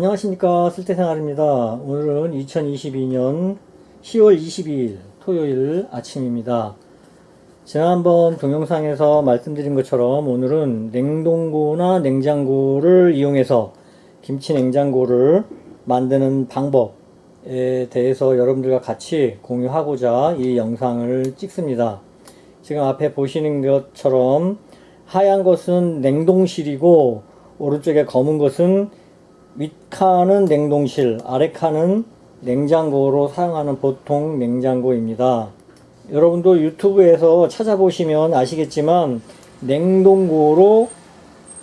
안녕하십니까 쓸때생활입니다. 오늘은 2022년 10월 22일 토요일 아침입니다. 지난번 동영상에서 말씀드린 것처럼 오늘은 냉동고나 냉장고를 이용해서 김치 냉장고를 만드는 방법에 대해서 여러분들과 같이 공유하고자 이 영상을 찍습니다. 지금 앞에 보시는 것처럼 하얀 것은 냉동실이고 오른쪽에 검은 것은 윗칸은 냉동실, 아래칸은 냉장고로 사용하는 보통 냉장고입니다. 여러분도 유튜브에서 찾아보시면 아시겠지만 냉동고로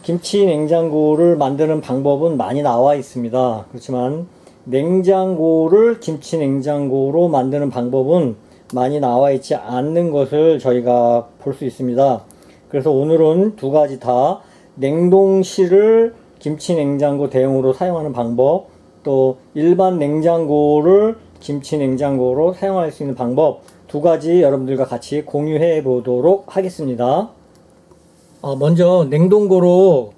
김치 냉장고를 만드는 방법은 많이 나와 있습니다. 그렇지만 냉장고를 김치 냉장고로 만드는 방법은 많이 나와 있지 않는 것을 저희가 볼 수 있습니다. 그래서 오늘은 두 가지 다 냉동실을 김치 냉장고 대용으로 사용하는 방법, 또 일반 냉장고를 김치 냉장고로 사용할 수 있는 방법 두 가지 여러분들과 같이 공유해 보도록 하겠습니다. 어, 먼저 냉동고로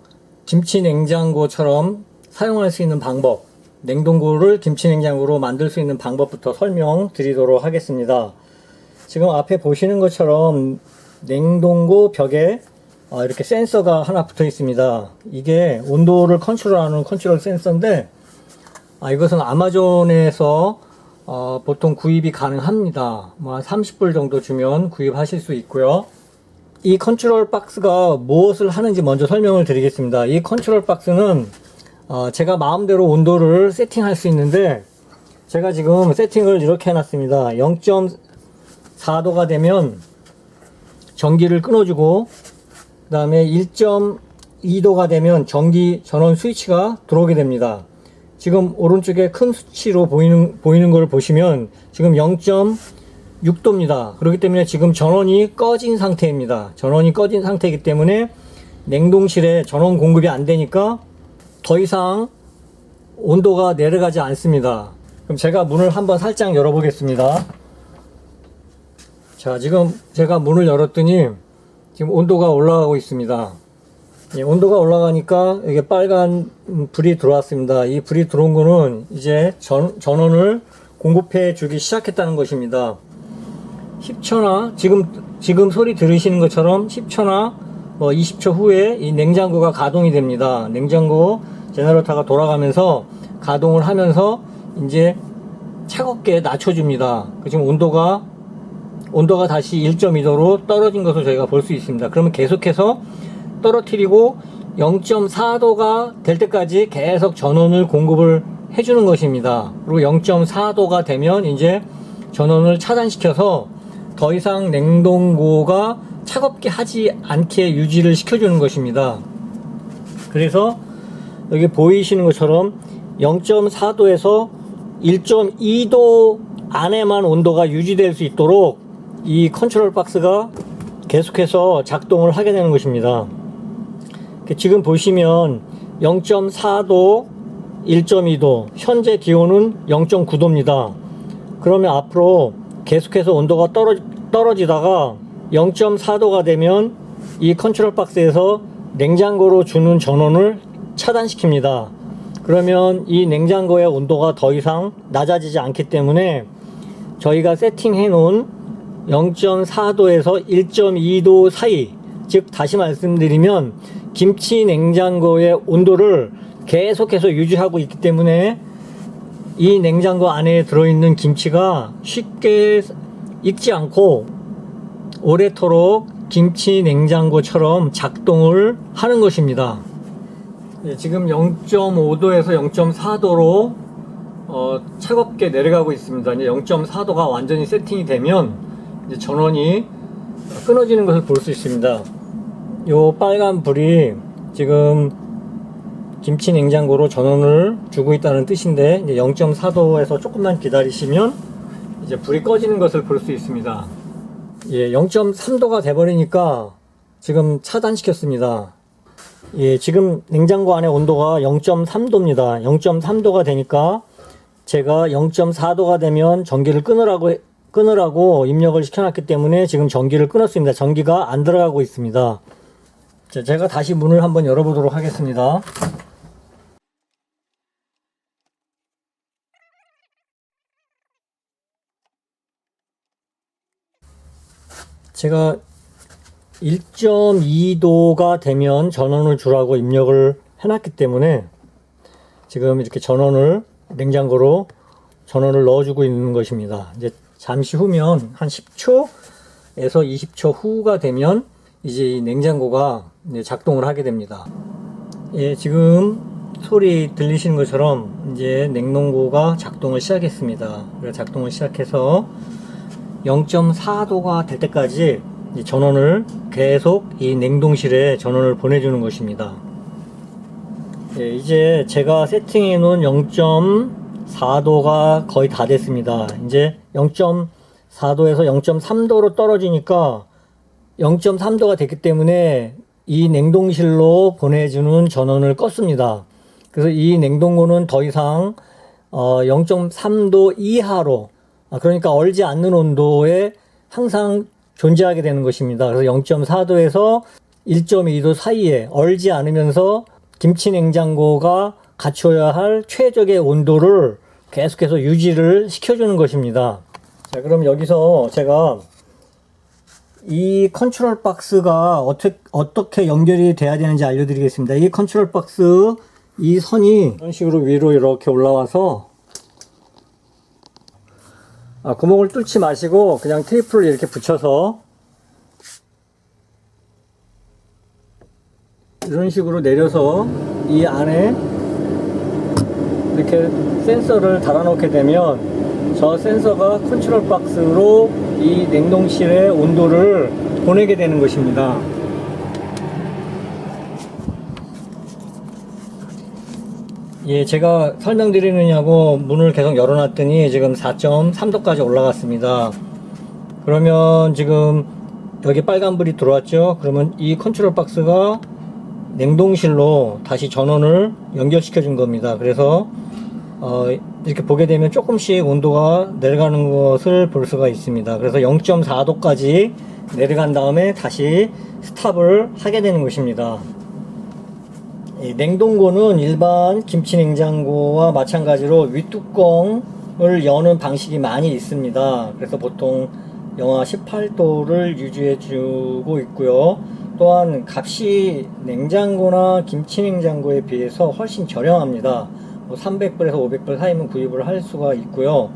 김치 냉장고처럼 사용할 수 있는 방법, 냉동고를 김치 냉장고로 만들 수 있는 방법부터 설명드리도록 하겠습니다. 지금 앞에 보시는 것처럼 냉동고 벽에 어, 이렇게 센서가 하나 붙어 있습니다. 이게 온도를 컨트롤하는 컨트롤 센서인데 아, 이것은 아마존에서 어, 보통 구입이 가능합니다. 뭐 한 30불 정도 주면 구입하실 수 있고요. 이 컨트롤 박스가 무엇을 하는지 먼저 설명을 드리겠습니다. 이 컨트롤 박스는 어, 제가 마음대로 온도를 세팅할 수 있는데 제가 지금 세팅을 이렇게 해놨습니다. 0.4도가 되면 전기를 끊어주고 그 다음에 1.2도가 되면 전기 전원 스위치가 들어오게 됩니다. 지금 오른쪽에 큰 수치로 보이는, 보이는 걸 보시면 지금 0.6도입니다. 그렇기 때문에 지금 전원이 꺼진 상태입니다. 전원이 꺼진 상태이기 때문에 냉동실에 전원 공급이 안 되니까 더 이상 온도가 내려가지 않습니다. 그럼 제가 문을 한번 살짝 열어보겠습니다. 자, 지금 제가 문을 열었더니 지금 온도가 올라가고 있습니다. 예, 온도가 올라가니까 이게 빨간 불이 들어왔습니다. 이 불이 들어온 거는 이제 전, 전원을 공급해 주기 시작했다는 것입니다. 10초나 지금 지금 소리 들으시는 것처럼 10초나 뭐 20초 후에 이 냉장고가 가동이 됩니다. 냉장고 제너레이터가 돌아가면서 가동을 하면서 이제 차갑게 낮춰줍니다. 지금 온도가 온도가 다시 1.2도로 떨어진 것을 저희가 볼 수 있습니다. 그러면 계속해서 떨어뜨리고 0.4도가 될 때까지 계속 전원을 공급을 해주는 것입니다. 그리고 0.4도가 되면 이제 전원을 차단시켜서 더 이상 냉동고가 차갑게 하지 않게 유지를 시켜주는 것입니다. 그래서 여기 보이시는 것처럼 0.4도에서 1.2도 안에만 온도가 유지될 수 있도록 이 컨트롤 박스가 계속해서 작동을 하게 되는 것입니다. 지금 보시면 0.4도, 1.2도, 현재 기온은 0.9도입니다. 그러면 앞으로 계속해서 온도가 떨어, 떨어지다가 0.4도가 되면 이 컨트롤 박스에서 냉장고로 주는 전원을 차단시킵니다. 그러면 이 냉장고의 온도가 더 이상 낮아지지 않기 때문에 저희가 세팅해 놓은 0.4도에서 1.2도 사이, 즉 다시 말씀드리면 김치 냉장고의 온도를 계속해서 유지하고 있기 때문에 이 냉장고 안에 들어있는 김치가 쉽게 익지 않고 오래도록 김치 냉장고처럼 작동을 하는 것입니다. 예, 지금 0.5도에서 0.4도로 어, 차갑게 내려가고 있습니다. 이제 0.4도가 완전히 세팅이 되면 전원이 끊어지는 것을 볼 수 있습니다. 요 빨간 불이 지금 김치 냉장고로 전원을 주고 있다는 뜻인데 이제 0.4도에서 조금만 기다리시면 이제 불이 꺼지는 것을 볼 수 있습니다. 예, 0.3도가 돼버리니까 지금 차단시켰습니다. 예, 지금 냉장고 안에 온도가 0.3도입니다. 0.3도가 되니까 제가 0.4도가 되면 전기를 끊으라고 끊으라고 입력을 시켜놨기 때문에 지금 전기를 끊었습니다. 전기가 안 들어가고 있습니다. 자, 제가 다시 문을 한번 열어보도록 하겠습니다. 제가 1.2도가 되면 전원을 주라고 입력을 해놨기 때문에 지금 이렇게 전원을 냉장고로 전원을 넣어주고 있는 것입니다. 이제 잠시 후면 한 10초에서 20초 후가 되면 이제 이 냉장고가 작동을 하게 됩니다. 예, 지금 소리 들리시는 것처럼 이제 냉동고가 작동을 시작했습니다. 작동을 시작해서 0.4도가 될 때까지 이 전원을 계속 이 냉동실에 전원을 보내주는 것입니다. 예, 이제 제가 세팅해 놓은 0.4도가 거의 다 됐습니다. 이제 0.4도에서 0.3도로 떨어지니까 0.3도가 됐기 때문에 이 냉동실로 보내주는 전원을 껐습니다. 그래서 이 냉동고는 더 이상 어, 0.3도 이하로 아, 그러니까 얼지 않는 온도에 항상 존재하게 되는 것입니다. 그래서 0.4도에서 1.2도 사이에 얼지 않으면서 김치 냉장고가 갖춰야 할 최적의 온도를 계속해서 유지를 시켜주는 것입니다. 자, 그럼 여기서 제가 이 컨트롤 박스가 어떻게, 어떻게 연결이 돼야 되는지 알려드리겠습니다. 이 컨트롤 박스 이 선이 이런 식으로 위로 이렇게 올라와서 아, 구멍을 뚫지 마시고 그냥 테이프를 이렇게 붙여서 이런 식으로 내려서 이 안에 이렇게 센서를 달아놓게 되면 저 센서가 컨트롤 박스로 이 냉동실의 온도를 보내게 되는 것입니다. 예, 제가 설명드리느냐고 문을 계속 열어놨더니 지금 4.3도까지 올라갔습니다. 그러면 지금 여기 빨간불이 들어왔죠? 그러면 이 컨트롤 박스가 냉동실로 다시 전원을 연결시켜 준 겁니다. 그래서 어, 이렇게 보게 되면 조금씩 온도가 내려가는 것을 볼 수가 있습니다. 그래서 0.4도까지 내려간 다음에 다시 스탑을 하게 되는 것입니다. 이 냉동고는 일반 김치 냉장고와 마찬가지로 윗뚜껑을 여는 방식이 많이 있습니다. 그래서 보통 영하 18도를 유지해 주고 있고요. 또한 값이 냉장고나 김치 냉장고에 비해서 훨씬 저렴합니다. 뭐 300불에서 500불 사이면 구입을 할 수가 있고요.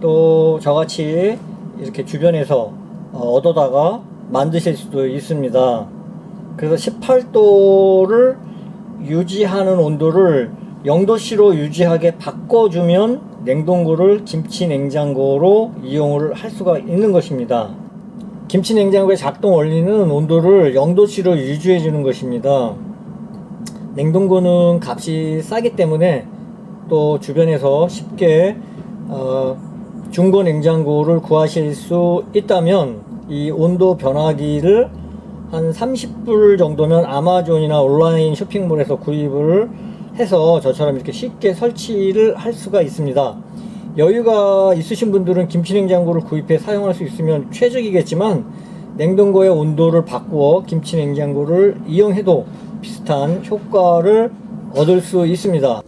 또 저같이 이렇게 주변에서 어, 얻어다가 만드실 수도 있습니다. 그래서 18도를 유지하는 온도를 0도씨로 유지하게 바꿔주면 냉동고를 김치 냉장고로 이용을 할 수가 있는 것입니다. 김치 냉장고의 작동 원리는 온도를 0도씨로 유지해 주는 것입니다. 냉동고는 값이 싸기 때문에 또 주변에서 쉽게 어, 중고 냉장고를 구하실 수 있다면 이 온도 변화기를 한 30불 정도면 아마존이나 온라인 쇼핑몰에서 구입을 해서 저처럼 이렇게 쉽게 설치를 할 수가 있습니다. 여유가 있으신 분들은 김치냉장고를 구입해 사용할 수 있으면 최적이겠지만 냉동고의 온도를 바꾸어 김치냉장고를 이용해도 비슷한 효과를 얻을 수 있습니다.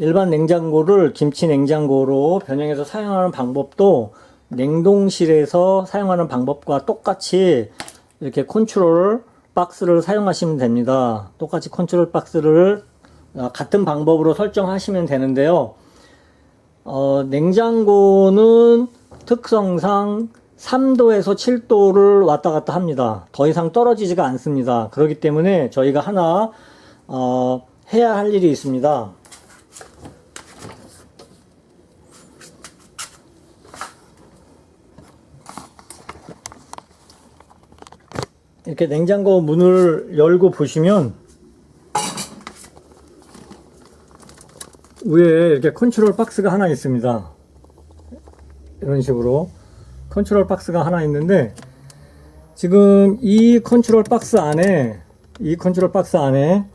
일반 냉장고를 김치 냉장고로 변형해서 사용하는 방법도 냉동실에서 사용하는 방법과 똑같이 이렇게 컨트롤 박스를 사용하시면 됩니다. 똑같이 컨트롤 박스를 어, 같은 방법으로 설정하시면 되는데요. 어, 냉장고는 특성상 3도에서 7도를 왔다 갔다 합니다. 더 이상 떨어지지가 않습니다. 그렇기 때문에 저희가 하나 어, 해야 할 일이 있습니다. 이렇게 냉장고 문을 열고 보시면 위에 이렇게 컨트롤 박스가 하나 있습니다. 이런 식으로 컨트롤 박스가 하나 있는데 지금 이 컨트롤 박스 안에 이 컨트롤 박스 안에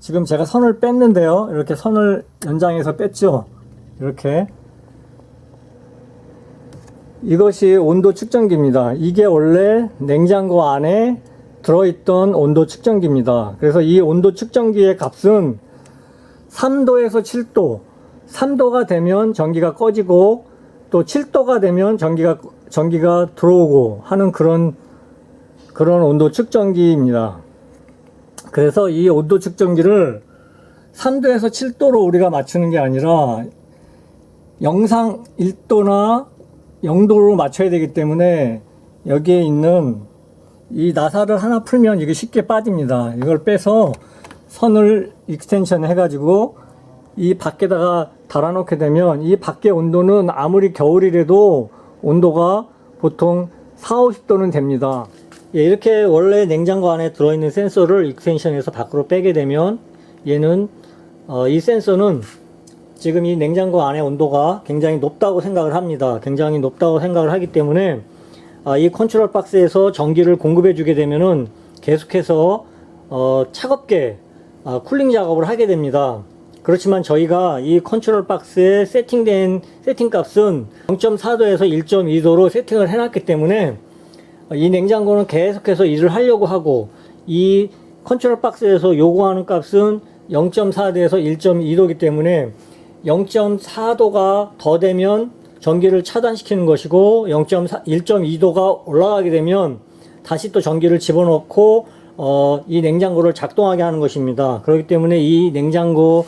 지금 제가 선을 뺐는데요. 이렇게 선을 연장해서 뺐죠. 이렇게 이것이 온도 측정기입니다. 이게 원래 냉장고 안에 들어있던 온도 측정기입니다. 그래서 이 온도 측정기의 값은 3도에서 7도, 3도가 되면 전기가 꺼지고 또 7도가 되면 전기가 전기가 들어오고 하는 그런 그런 온도 측정기입니다. 그래서 이 온도 측정기를 3도에서 7도로 우리가 맞추는 게 아니라 영상 1도나 0도로 맞춰야 되기 때문에 여기에 있는 이 나사를 하나 풀면 이게 쉽게 빠집니다. 이걸 빼서 선을 익스텐션 해가지고 이 밖에다가 달아놓게 되면 이 밖의 온도는 아무리 겨울이라도 온도가 보통 4, 50도는 됩니다. 예, 이렇게 원래 냉장고 안에 들어있는 센서를 익스텐션해서 밖으로 빼게 되면 얘는 어, 이 센서는 지금 이 냉장고 안의 온도가 굉장히 높다고 생각을 합니다. 굉장히 높다고 생각을 하기 때문에 아, 이 컨트롤 박스에서 전기를 공급해 주게 되면은 계속해서 어, 차갑게 아, 쿨링 작업을 하게 됩니다. 그렇지만 저희가 이 컨트롤 박스에 세팅된 세팅 값은 0.4도에서 1.2도로 세팅을 해놨기 때문에 이 냉장고는 계속해서 일을 하려고 하고 이 컨트롤 박스에서 요구하는 값은 0.4도에서 1.2도이기 때문에 0.4도가 더 되면 전기를 차단시키는 것이고 0.4, 1.2도가 올라가게 되면 다시 또 전기를 집어넣고 어, 이 냉장고를 작동하게 하는 것입니다. 그렇기 때문에 이 냉장고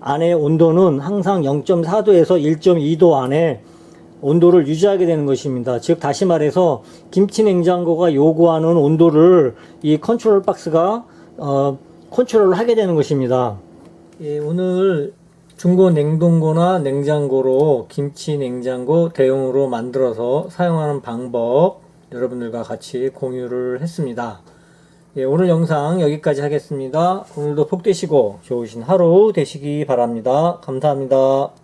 안의 온도는 항상 0.4도에서 1.2도 안에 온도를 유지하게 되는 것입니다. 즉 다시 말해서 김치 냉장고가 요구하는 온도를 이 컨트롤 박스가 어, 컨트롤을 하게 되는 것입니다. 예, 오늘 중고 냉동고나 냉장고로 김치 냉장고 대용으로 만들어서 사용하는 방법 여러분들과 같이 공유를 했습니다. 예, 오늘 영상 여기까지 하겠습니다. 오늘도 복 되시고 좋으신 하루 되시기 바랍니다. 감사합니다.